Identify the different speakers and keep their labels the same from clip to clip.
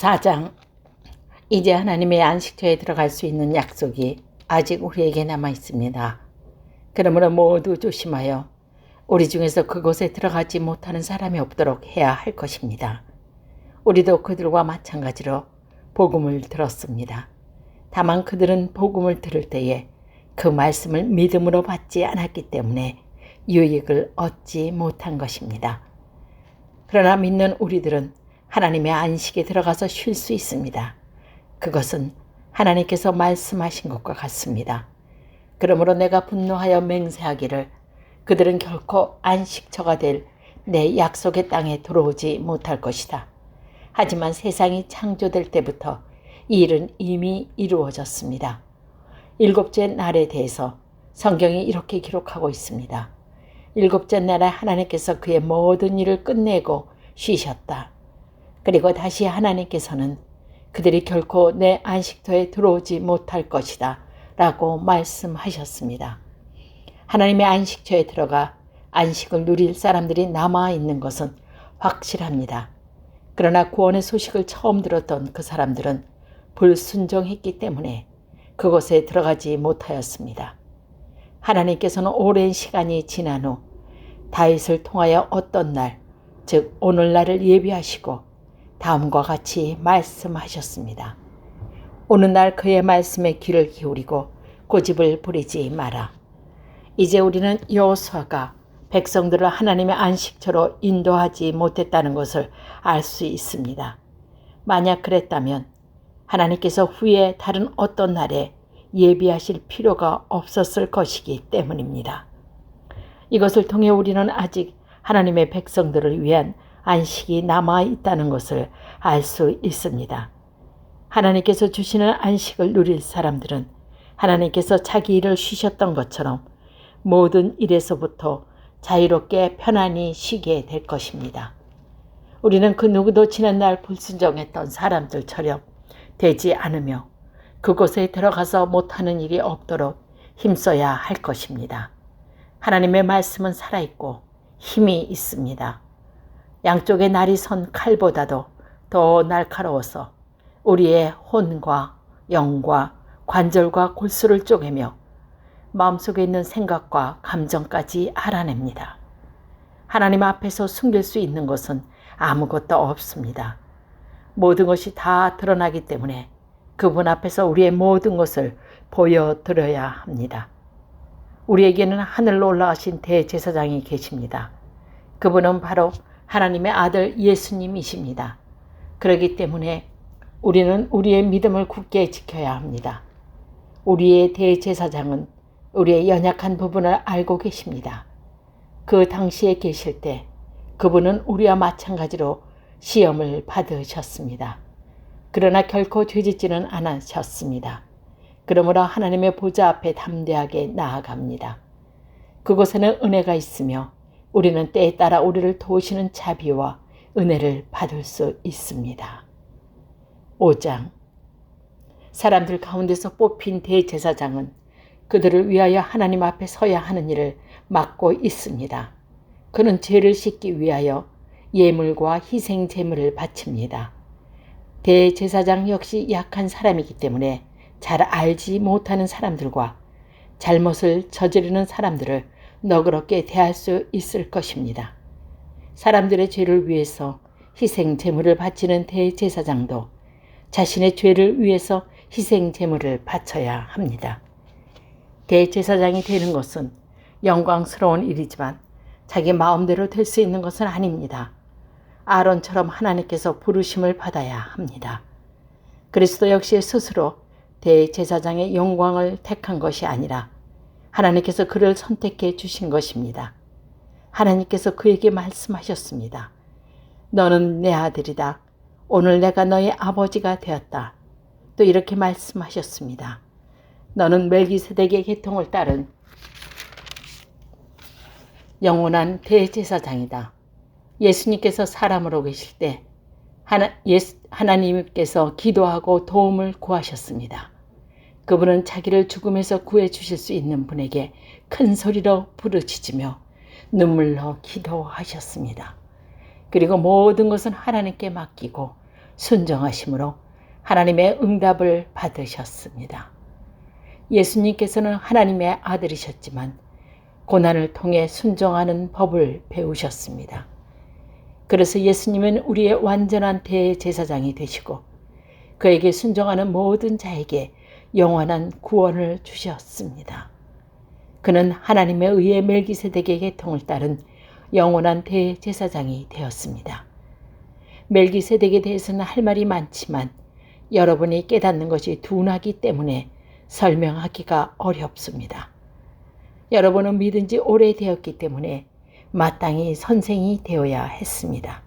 Speaker 1: 4장 이제 하나님의 안식처에 들어갈 수 있는 약속이 아직 우리에게 남아 있습니다. 그러므로 모두 조심하여 우리 중에서 그곳에 들어가지 못하는 사람이 없도록 해야 할 것입니다. 우리도 그들과 마찬가지로 복음을 들었습니다. 다만 그들은 복음을 들을 때에 그 말씀을 믿음으로 받지 않았기 때문에 유익을 얻지 못한 것입니다. 그러나 믿는 우리들은 하나님의 안식에 들어가서 쉴 수 있습니다. 그것은 하나님께서 말씀하신 것과 같습니다. 그러므로 내가 분노하여 맹세하기를 그들은 결코 안식처가 될 내 약속의 땅에 들어오지 못할 것이다. 하지만 세상이 창조될 때부터 이 일은 이미 이루어졌습니다. 일곱째 날에 대해서 성경이 이렇게 기록하고 있습니다. 일곱째 날에 하나님께서 그의 모든 일을 끝내고 쉬셨다. 그리고 다시 하나님께서는 그들이 결코 내 안식처에 들어오지 못할 것이다. 라고 말씀하셨습니다. 하나님의 안식처에 들어가 안식을 누릴 사람들이 남아 있는 것은 확실합니다. 그러나 구원의 소식을 처음 들었던 그 사람들은 불순종했기 때문에 그곳에 들어가지 못하였습니다. 하나님께서는 오랜 시간이 지난 후 다윗을 통하여 어떤 날, 즉 오늘날을 예비하시고 다음과 같이 말씀하셨습니다. 오늘날 그의 말씀에 귀를 기울이고 고집을 부리지 마라. 이제 우리는 여호수아가 백성들을 하나님의 안식처로 인도하지 못했다는 것을 알 수 있습니다. 만약 그랬다면 하나님께서 후에 다른 어떤 날에 예비하실 필요가 없었을 것이기 때문입니다. 이것을 통해 우리는 아직 하나님의 백성들을 위한 안식이 남아 있다는 것을 알 수 있습니다. 하나님께서 주시는 안식을 누릴 사람들은 하나님께서 자기 일을 쉬셨던 것처럼 모든 일에서부터 자유롭게 편안히 쉬게 될 것입니다. 우리는 그 누구도 지난날 불순종했던 사람들처럼 되지 않으며 그곳에 들어가서 못하는 일이 없도록 힘써야 할 것입니다. 하나님의 말씀은 살아있고 힘이 있습니다. 양쪽에 날이 선 칼보다도 더 날카로워서 우리의 혼과 영과 관절과 골수를 쪼개며 마음속에 있는 생각과 감정까지 알아냅니다. 하나님 앞에서 숨길 수 있는 것은 아무것도 없습니다. 모든 것이 다 드러나기 때문에 그분 앞에서 우리의 모든 것을 보여드려야 합니다. 우리에게는 하늘로 올라가신 대제사장이 계십니다. 그분은 바로 하나님의 아들 예수님이십니다. 그렇기 때문에 우리는 우리의 믿음을 굳게 지켜야 합니다. 우리의 대제사장은 우리의 연약한 부분을 알고 계십니다. 그 당시에 계실 때 그분은 우리와 마찬가지로 시험을 받으셨습니다. 그러나 결코 죄짓지는 않으셨습니다. 그러므로 하나님의 보좌 앞에 담대하게 나아갑니다. 그곳에는 은혜가 있으며 우리는 때에 따라 우리를 도우시는 자비와 은혜를 받을 수 있습니다. 5장 사람들 가운데서 뽑힌 대제사장은 그들을 위하여 하나님 앞에 서야 하는 일을 맡고 있습니다. 그는 죄를 씻기 위하여 예물과 희생 제물을 바칩니다. 대제사장 역시 약한 사람이기 때문에 잘 알지 못하는 사람들과 잘못을 저지르는 사람들을 너그럽게 대할 수 있을 것입니다. 사람들의 죄를 위해서 희생 제물을 바치는 대제사장도 자신의 죄를 위해서 희생 제물을 바쳐야 합니다. 대제사장이 되는 것은 영광스러운 일이지만 자기 마음대로 될 수 있는 것은 아닙니다. 아론처럼 하나님께서 부르심을 받아야 합니다. 그리스도 역시 스스로 대제사장의 영광을 택한 것이 아니라 하나님께서 그를 선택해 주신 것입니다. 하나님께서 그에게 말씀하셨습니다. 너는 내 아들이다. 오늘 내가 너의 아버지가 되었다. 또 이렇게 말씀하셨습니다. 너는 멜기세덱의 계통을 따른 영원한 대제사장이다. 예수님께서 사람으로 계실 때 하나, 예수, 하나님께서 기도하고 도움을 구하셨습니다. 그분은 자기를 죽음에서 구해 주실 수 있는 분에게 큰 소리로 부르짖으며 눈물로 기도하셨습니다. 그리고 모든 것은 하나님께 맡기고 순정하심으로 하나님의 응답을 받으셨습니다. 예수님께서는 하나님의 아들이셨지만 고난을 통해 순종하는 법을 배우셨습니다. 그래서 예수님은 우리의 완전한 대제사장이 되시고 그에게 순종하는 모든 자에게 영원한 구원을 주셨습니다. 그는 하나님의 의해 멜기세덱의 계통을 따른 영원한 대제사장이 되었습니다. 멜기세덱에 대해서는 할 말이 많지만 여러분이 깨닫는 것이 둔하기 때문에 설명하기가 어렵습니다. 여러분은 믿은 지 오래되었기 때문에 마땅히 선생이 되어야 했습니다.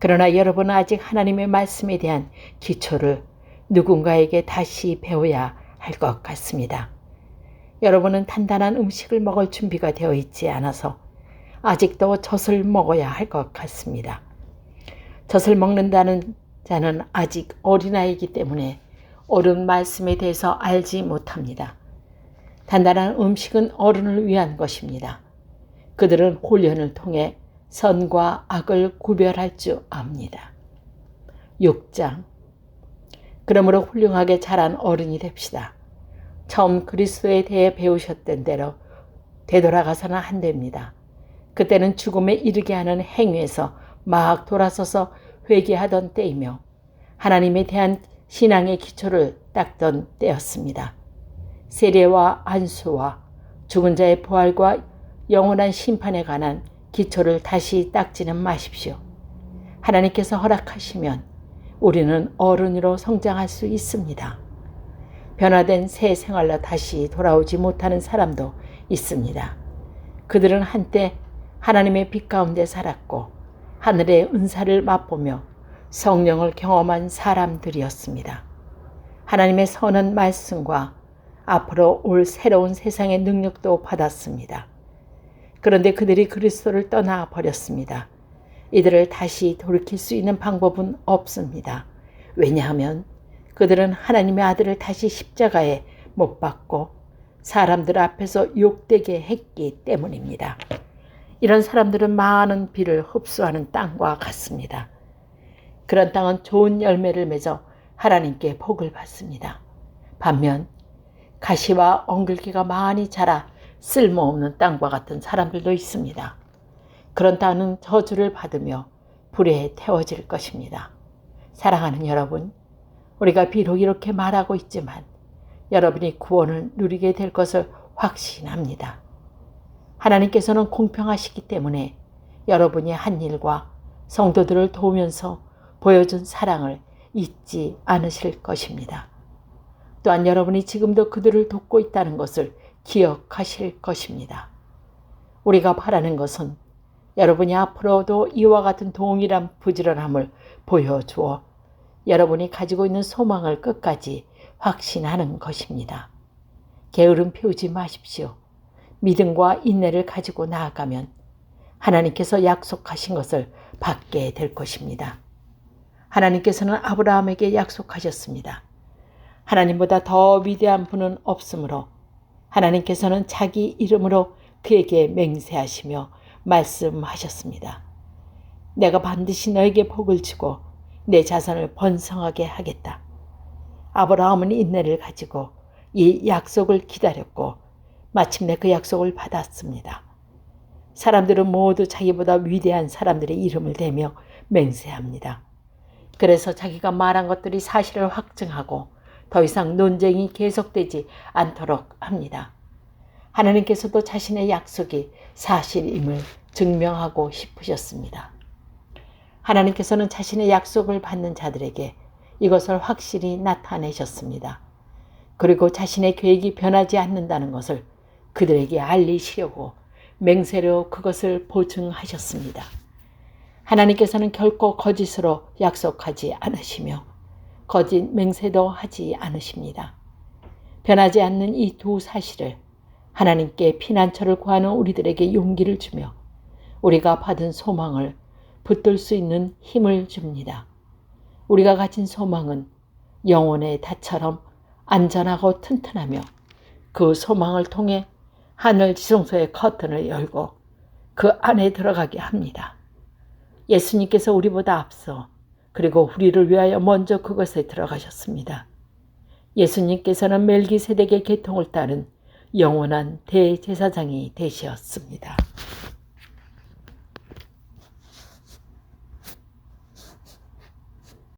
Speaker 1: 그러나 여러분은 아직 하나님의 말씀에 대한 기초를 누군가에게 다시 배워야 할 것 같습니다. 여러분은 단단한 음식을 먹을 준비가 되어 있지 않아서 아직도 젖을 먹어야 할 것 같습니다. 젖을 먹는다는 자는 아직 어린아이이기 때문에 옳은 말씀에 대해서 알지 못합니다. 단단한 음식은 어른을 위한 것입니다. 그들은 훈련을 통해 선과 악을 구별할 줄 압니다. 6장 그러므로 훌륭하게 자란 어른이 됩시다. 처음 그리스도에 대해 배우셨던 대로 되돌아가서는 안 됩니다. 그때는 죽음에 이르게 하는 행위에서 막 돌아서서 회개하던 때이며 하나님에 대한 신앙의 기초를 닦던 때였습니다. 세례와 안수와 죽은 자의 부활과 영원한 심판에 관한 기초를 다시 닦지는 마십시오. 하나님께서 허락하시면 우리는 어른으로 성장할 수 있습니다. 변화된 새 생활로 다시 돌아오지 못하는 사람도 있습니다. 그들은 한때 하나님의 빛 가운데 살았고 하늘의 은사를 맛보며 성령을 경험한 사람들이었습니다. 하나님의 선한 말씀과 앞으로 올 새로운 세상의 능력도 받았습니다. 그런데 그들이 그리스도를 떠나 버렸습니다. 이들을 다시 돌이킬 수 있는 방법은 없습니다. 왜냐하면 그들은 하나님의 아들을 다시 십자가에 못 박고 사람들 앞에서 욕되게 했기 때문입니다. 이런 사람들은 많은 비를 흡수하는 땅과 같습니다. 그런 땅은 좋은 열매를 맺어 하나님께 복을 받습니다. 반면 가시와 엉글기가 많이 자라 쓸모없는 땅과 같은 사람들도 있습니다. 그런 땅은 저주를 받으며 불에 태워질 것입니다. 사랑하는 여러분, 우리가 비록 이렇게 말하고 있지만 여러분이 구원을 누리게 될 것을 확신합니다. 하나님께서는 공평하시기 때문에 여러분이 한 일과 성도들을 도우면서 보여준 사랑을 잊지 않으실 것입니다. 또한 여러분이 지금도 그들을 돕고 있다는 것을 기억하실 것입니다. 우리가 바라는 것은 여러분이 앞으로도 이와 같은 동일한 부지런함을 보여주어 여러분이 가지고 있는 소망을 끝까지 확신하는 것입니다. 게으름 피우지 마십시오. 믿음과 인내를 가지고 나아가면 하나님께서 약속하신 것을 받게 될 것입니다. 하나님께서는 아브라함에게 약속하셨습니다. 하나님보다 더 위대한 분은 없으므로 하나님께서는 자기 이름으로 그에게 맹세하시며 말씀하셨습니다. 내가 반드시 너에게 복을 주고 내 자손을 번성하게 하겠다. 아브라함은 인내를 가지고 이 약속을 기다렸고 마침내 그 약속을 받았습니다. 사람들은 모두 자기보다 위대한 사람들의 이름을 대며 맹세합니다. 그래서 자기가 말한 것들이 사실을 확증하고 더 이상 논쟁이 계속되지 않도록 합니다. 하나님께서도 자신의 약속이 사실임을 증명하고 싶으셨습니다. 하나님께서는 자신의 약속을 받는 자들에게 이것을 확실히 나타내셨습니다. 그리고 자신의 계획이 변하지 않는다는 것을 그들에게 알리시려고 맹세로 그것을 보증하셨습니다. 하나님께서는 결코 거짓으로 약속하지 않으시며 거짓 맹세도 하지 않으십니다. 변하지 않는 이 두 사실을 하나님께 피난처를 구하는 우리들에게 용기를 주며 우리가 받은 소망을 붙들 수 있는 힘을 줍니다. 우리가 가진 소망은 영혼의 닷처럼 안전하고 튼튼하며 그 소망을 통해 하늘 지성소의 커튼을 열고 그 안에 들어가게 합니다. 예수님께서 우리보다 앞서 그리고 우리를 위하여 먼저 그것에 들어가셨습니다. 예수님께서는 멜기세덱의 계통을 따른 영원한 대제사장이 되셨습니다.